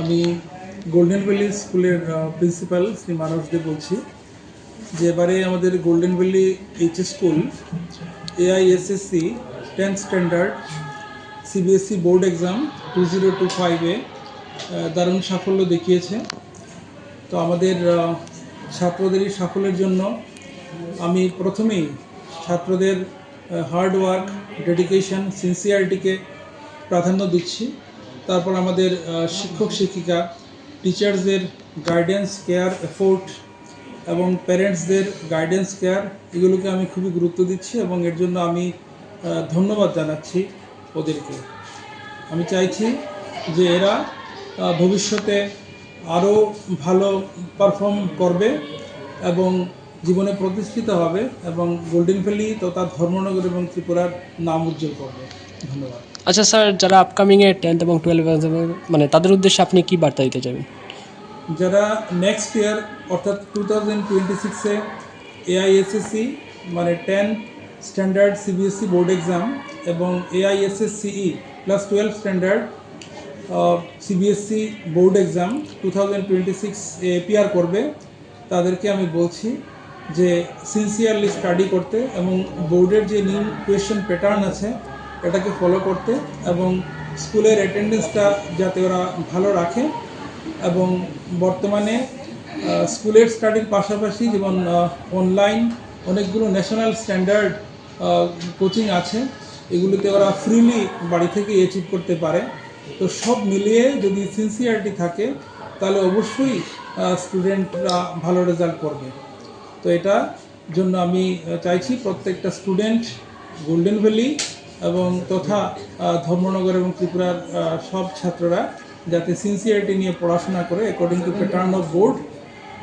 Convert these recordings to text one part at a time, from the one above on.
আমি golden valley স্কুলের principal Shri Manas Dey বলছি যে এবারে আমাদের golden valley H school AISSC tenth standard CBSE board exam two zero two ফাইভে দারুণ সাফল্য দেখিয়েছে। তো আমাদের আহ, ছাত্রদের এই সাফল্যের জন্য আমি প্রথমেই ছাত্রদের হার্ড ওয়ার্ক ডেডিকেশন সিনসিয়ারিটিকে প্রাধান্য দিচ্ছি। তারপর আমাদের শিক্ষক শিক্ষিকা টিচার্সদের গাইডেন্স কেয়ার এফোর্ট এবং প্যারেন্টসদের গাইডেন্স কেয়ার এগুলোকে আমি খুবই গুরুত্ব দিচ্ছি এবং এর জন্য আমি ধন্যবাদ জানাচ্ছি ওদেরকে। আমি চাইছি যে এরা ভবিষ্যতে আরও ভালো পারফর্ম করবে এবং জীবনে প্রতিষ্ঠিত হবে এবং গোল্ডেন ভ্যালি তথা ধর্মনগর এবং ত্রিপুরার নাম উজ্জ্বল করবে। আচ্ছা স্যার, যারা আপকামিংয়ে টেন্থ এবং টুয়েলভ মানে তাদের উদ্দেশ্যে আপনি কি বার্তা দিতে চাইবেন? যারা নেক্সট ইয়ার অর্থাৎ টু থাউজেন্ড টোয়েন্টি সিক্সে এআইএসএসসি মানে ten standard CBSE board exam এবং AISSCE plus twelve standard CBSE board exam two thousand twenty six appear করবে, তাদেরকে আমি বলছি যে সিনসিয়ারলি স্টাডি করতে এবং বোর্ডের যে নিউ কোয়েশ্চেন প্যাটার্ন আছে এটাকে ফলো করতে এবং স্কুলের অ্যাটেন্ডেন্সটা যাতে ওরা ভালো রাখে এবং বর্তমানে স্কুলের স্টাডির পাশাপাশি যেমন অনলাইন অনেকগুলো ন্যাশনাল স্ট্যান্ডার্ড কোচিং আছে। এগুলিতে ওরা ফ্রিলি বাড়ি থেকে অ্যাচিভ করতে পারে। তো সব মিলিয়ে যদি সিনসিয়ারিটি থাকে, তাহলে অবশ্যই স্টুডেন্টরা ভালো রেজাল্ট করবে। তো এটা জন্য আমি চাইছি প্রত্যেকটা স্টুডেন্ট গোল্ডেন ভ্যালি এবং তথা ধর্মনগর এবং ত্রিপুরার সব ছাত্ররা যাতে সিনসিয়ারিটি নিয়ে পড়াশোনা করে according to pattern of board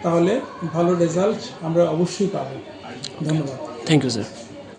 তাহলে ভালো রেজাল্ট আমরা অবশ্যই পাবো। ধন্যবাদ। Thank you sir